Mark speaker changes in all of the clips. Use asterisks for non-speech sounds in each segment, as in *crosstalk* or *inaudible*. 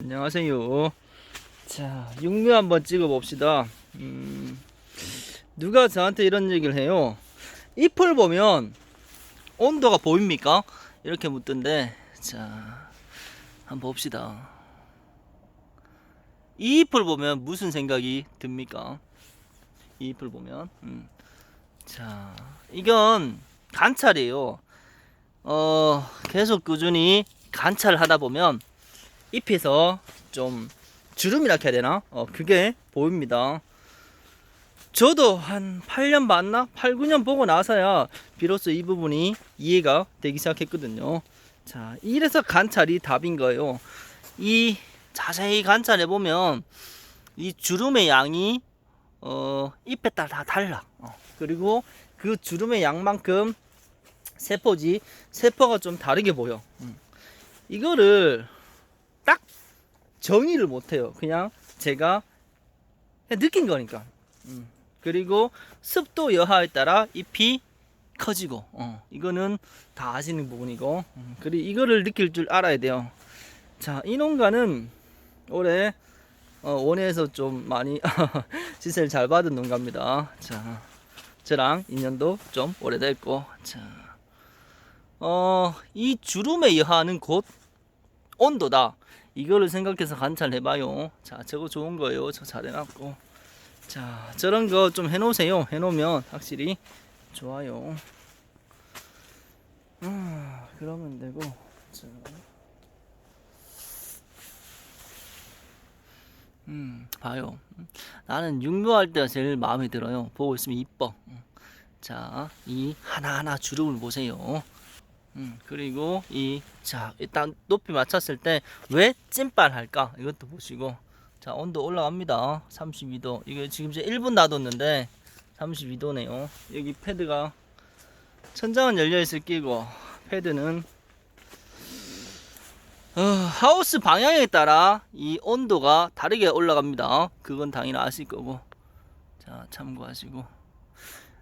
Speaker 1: 안녕하세요. 자, 육류 한번 찍어 봅시다. 음, 누가 저한테 이런 얘기를 해요. 잎을 보면 온도가 보입니까? 이렇게 묻던데, 자, 한번 봅시다. 이 잎을 보면 무슨 생각이 듭니까? 이 잎을 보면, 음. 자, 이건 관찰이에요. 어, 계속 꾸준히 관찰을 하다 보면 잎에서 좀 주름이라 해야 되나? 어, 그게 보입니다. 저도 한 8년 맞나? 8, 9년 보고 나서야 비로소 이 부분이 이해가 되기 시작했거든요. 자, 이래서 관찰이 답인 거예요. 이 자세히 관찰해 보면 이 주름의 양이 어, 잎에 따라 다 달라. 어, 그리고 그 주름의 양만큼 세포지 세포가 좀 다르게 보여. 음. 이거를 딱 정의를 못해요. 그냥 제가 그냥 느낀 거니까. 음. 그리고 습도 여하에 따라 잎이 커지고, 어. 이거는 다 아시는 부분이고, 음. 그리고 이거를 느낄 줄 알아야 돼요. 자, 이 농가는 올해 어, 원에서 좀 많이 *laughs* 시세를 잘 받은 농가입니다. 자, 저랑 인연도 좀 오래됐고, 자, 어, 이 주름에 여하는 곧 온도다. 이거를 생각해서 관찰해봐요. 자, 저거 좋은 거예요. 저 잘 해놨고. 자, 저런 거 좀 해놓으세요. 해놓으면 확실히 좋아요. 아, 그러면 되고. 자. 음, 봐요. 음, 나는 육묘할 때가 제일 마음에 들어요. 보고 있으면 이뻐. 음. 자, 이 하나하나 주름을 보세요. 음, 그리고 이, 자, 일단 높이 맞췄을 때 왜 찐빨 할까? 이것도 보시고. 자, 온도 올라갑니다. 32도. 이게 지금 이제 1분 놔뒀는데 32도네요. 여기 패드가 천장은 열려있을 끼고, 패드는 어, 하우스 방향에 따라 이 온도가 다르게 올라갑니다. 그건 당연히 아실 거고. 자, 참고하시고.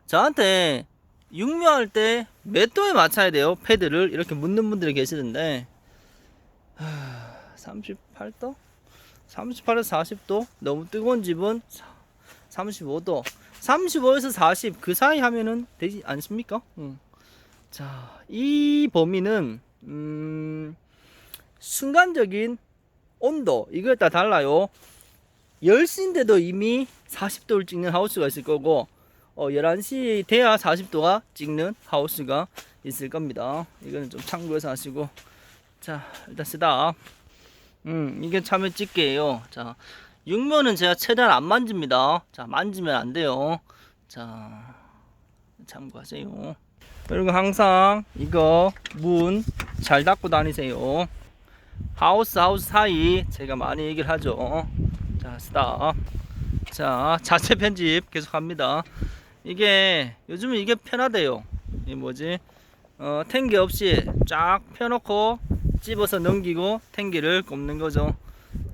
Speaker 1: 저한테 육묘할 때 몇 도에 맞춰야 돼요? 패드를 이렇게 묻는 분들이 계시는데 하, 38도? 38에서 40도? 너무 뜨거운 집은 35도 35에서 40 그 사이 하면은 되지 않습니까? 응. 자, 이 범위는 음, 순간적인 온도 이거에 따라 달라요 10시인데도 이미 40도를 찍는 하우스가 있을 거고 어, 11시 돼야 40도가 찍는 하우스가 있을 겁니다. 이거는 좀 참고해서 하시고. 자, 일단 쓰다. 음, 이게 참외 집게예요. 자, 육면은 제가 최대한 안 만집니다. 자, 만지면 안 돼요. 자, 참고하세요. 그리고 항상 이거 문 잘 닫고 다니세요. 하우스 하우스 사이 제가 많이 얘기를 하죠. 자, 쓰다. 자, 자체 편집 계속 합니다. 이게 요즘은 이게 편하대요. 이 뭐지? 어, 탱기 없이 쫙 펴놓고 집어서 넘기고 탱기를 꼽는 거죠.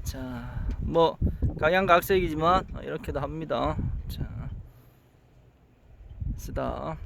Speaker 1: 자, 뭐 각양각색이지만 이렇게도 합니다. 자, 쓰다.